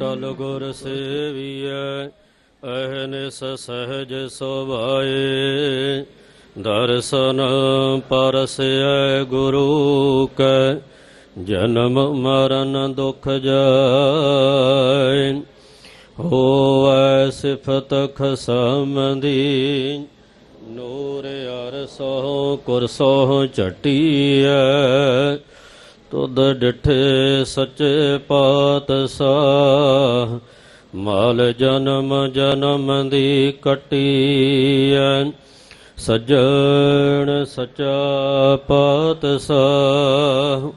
ਅਟਲ ਗੁਰ ਸੇਵੀਐ ਅਹਨਿਸ ਸਹਜ ਸੁਭਾਏ। ਦਰਸ਼ਨ ਪਰਸੈ ਗੁਰੂ ਕੈ, ਜਨਮ ਮਰਨ ਦੁਖ ਜਾਇ ਹੋਵੈ ਸਿਫਤ ਖਸਮਦੀ, ਨੂਰ ਅਰਸੋ ਕੁਰਸੋ ਝਟੀਐ। ਤੁਧ ਡਿਠੇ ਸੱਚੇ ਪਾਤਸ਼ਾਹ, ਮਾਲ ਜਨਮ ਜਨਮ ਦੀ ਕਟੀਐ। ਸਜਣ ਸਚਾ ਪਾਤਸ਼ਾਹ,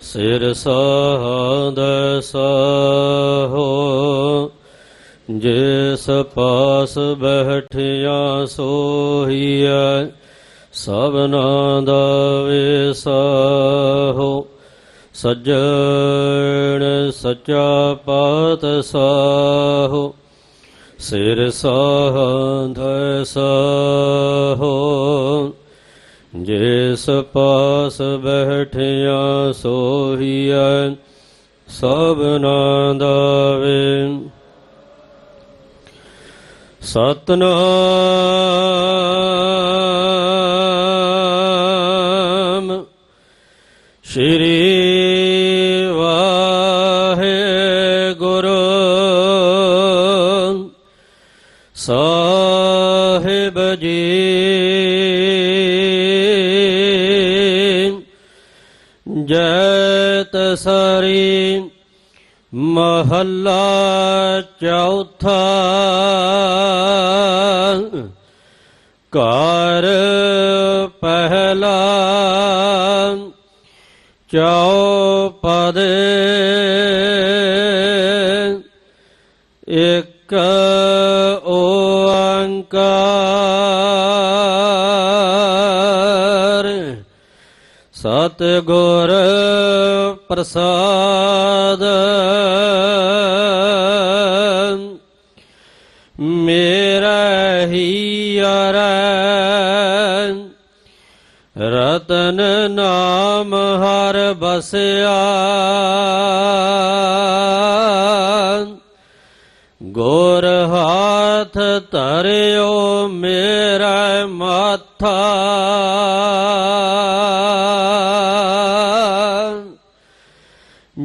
ਸਿਰ ਸਾਧ ਸਾਹੋ। ਜਿਸ ਪਾਸ ਬੈਠਿਆ ਸੋਹੀਐ, ਸਭਨਾ ਦਾ ਵਿਸਾਹੋ ਸਜਣ ਸਚਾ ਪਾਤਸ਼ਾਹ ਸਿਰ ਸਾਧ ਸਾਹੋ। ਜਿਸ ਪਾਸ ਬੈਠਿਆ ਸੋਹੀਐ ਸਭਨਾ ਦਾ ਵੇ ਸਤਨਾਮ, ਸ਼੍ਰੀ ਸਾਹਿਬ ਜੀ। ਜੈਤ ਸਰੀ ਮਹੱਲਾ ਚੌਥਾ ਘਰ ਪਹਿਲਾ ਚੌਪਦ ਇਕ ਓੰਕਾਰ ਸਤ ਗੁਰ ਪ੍ਰਸਾਦ। ਮੇਰਾ ਹੀ। ਰਤਨ ਨਾਮ ਹਰ ਬਸਿਆ। ਗੁਰ ਹਾਥ ਧਰਿਓ ਮੇਰਾ ਮਾਥਾ।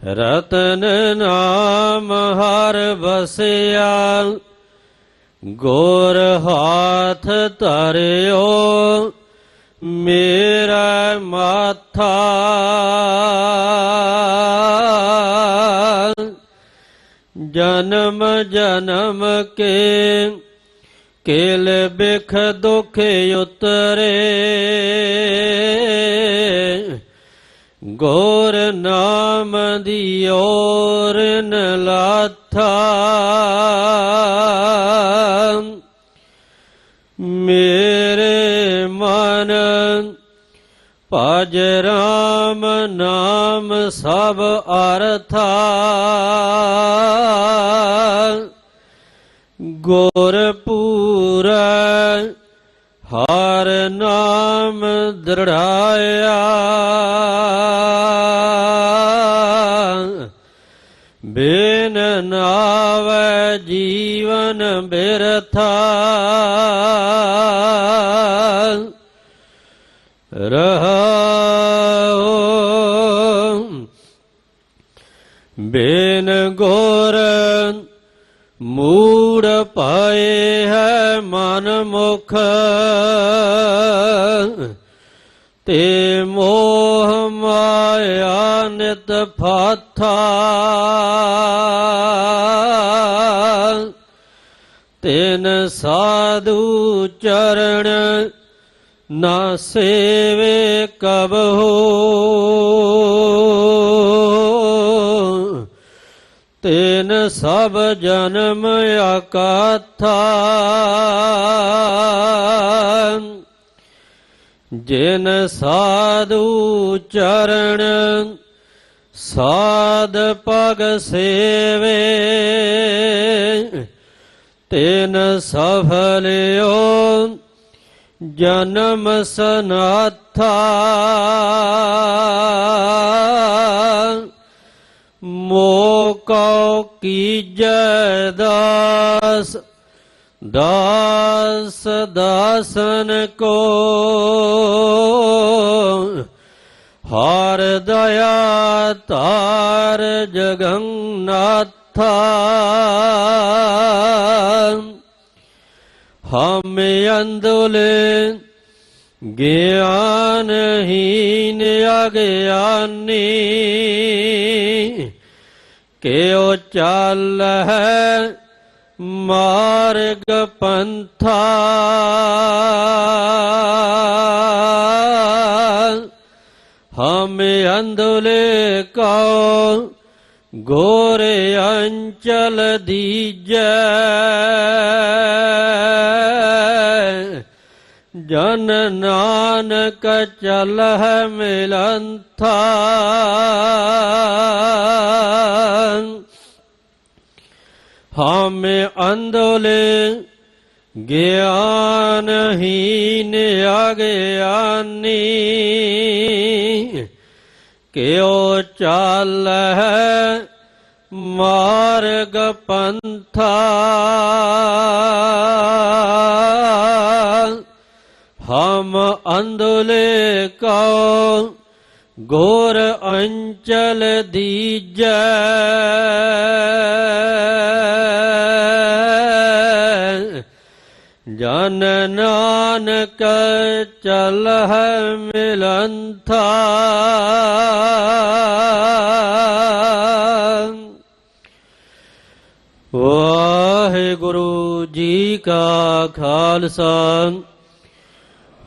ਰਤਨ ਨਾਮ ਹਰ ਬਸਿਆ ਗੁਰ ਹਾਥ ਧਰਿਓ ਮੇਰਾ ਮਾਥਾ ਜਨਮ ਜਨਮ ਕੇ ਕੇਲ ਬਿਖ ਦੁਖ ਉਤਰੇ ਗੋਰ ਨਾਮ ਦੀ ਓਰ ਨ ਮੇਰੇ ਮਨ ਭਜ ਰਾਮ ਨਾਮ ਸਭ ਅਰਥਾ। ਗੁਰ ਪੂਰਾ ਹਰ ਨਾਮ ਦ੍ਰਿੜਾਇਆ। ਬਿਨ ਨਾਵੈ ਜੀਵਨ ਬਿਰਥਾ। ਰਹਾਉ ਬਿਨ ਗੁਰ ਮੂੜ ਪਾਏ ਹੈ ਮਨ ਮੁਖ। ਤੇ ਮੋਹ ਮਾਇਆ ਨਿਤ ਫਾਥਾ। ਤਿਨ ਸਾਧੂ ਚਰਨ ਨਾ ਸੇਵੇ ਕਬ ਤੈਨ ਸਭ ਜਨਮ ਆਕਾਥਾ। ਜਿਨ ਸਾਧੂ ਚਰਨ ਸਾਧ ਪਗ ਸੇਵੇ। ਤੈਨ ਸਫਲਿਓ ਜਨਮ ਸਨਾਥਾ। ਮੋਕੋ ਕੀਜੈ ਦਾਸ ਦਾਸ ਦਾਸਨ ਕੋ। ਹਰ ਦਇਆ ਤਾਰ ਜਗੰਨਾਥਾ। ਹਮ ਅੰਦੁਲੇ ਗਿਆਨਹੀਨ ਅਗਿਆਨੀ ਕਿਉ ਚੱਲ ਹੈ ਮਾਰਗ ਪੰਥਾ। ਹਮ ਅੰਧੁਲੇ ਕਉ ਗੋਰੇ ਅੰਚਲ ਦੀਜੈ। ਜਨ ਨਾਨਕ ਚਲਹ ਮਿਲੰਥਾ। ਹਮ ਅੰਧੋਲੇ ਗਿਆਨਹੀਨ ਅਗਿਆਨੀ। ਕਿਉ ਚਾਲ ਹੈ ਮਾਰਗ ਪੰਥਾ। ਹਮ ਅੰਧਲੇ ਕਉ ਗੋਰ ਅੰਚਲ ਦੀਜੈ। ਜਨ ਨਾਨਕ ਚਲਹ ਮਿਲੰਥਾ। ਵਾਹਿਗੁਰੂ ਜੀ ਕਾ ਖਾਲਸਾ।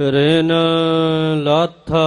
ਰਿਨ ਲਾਥਾ।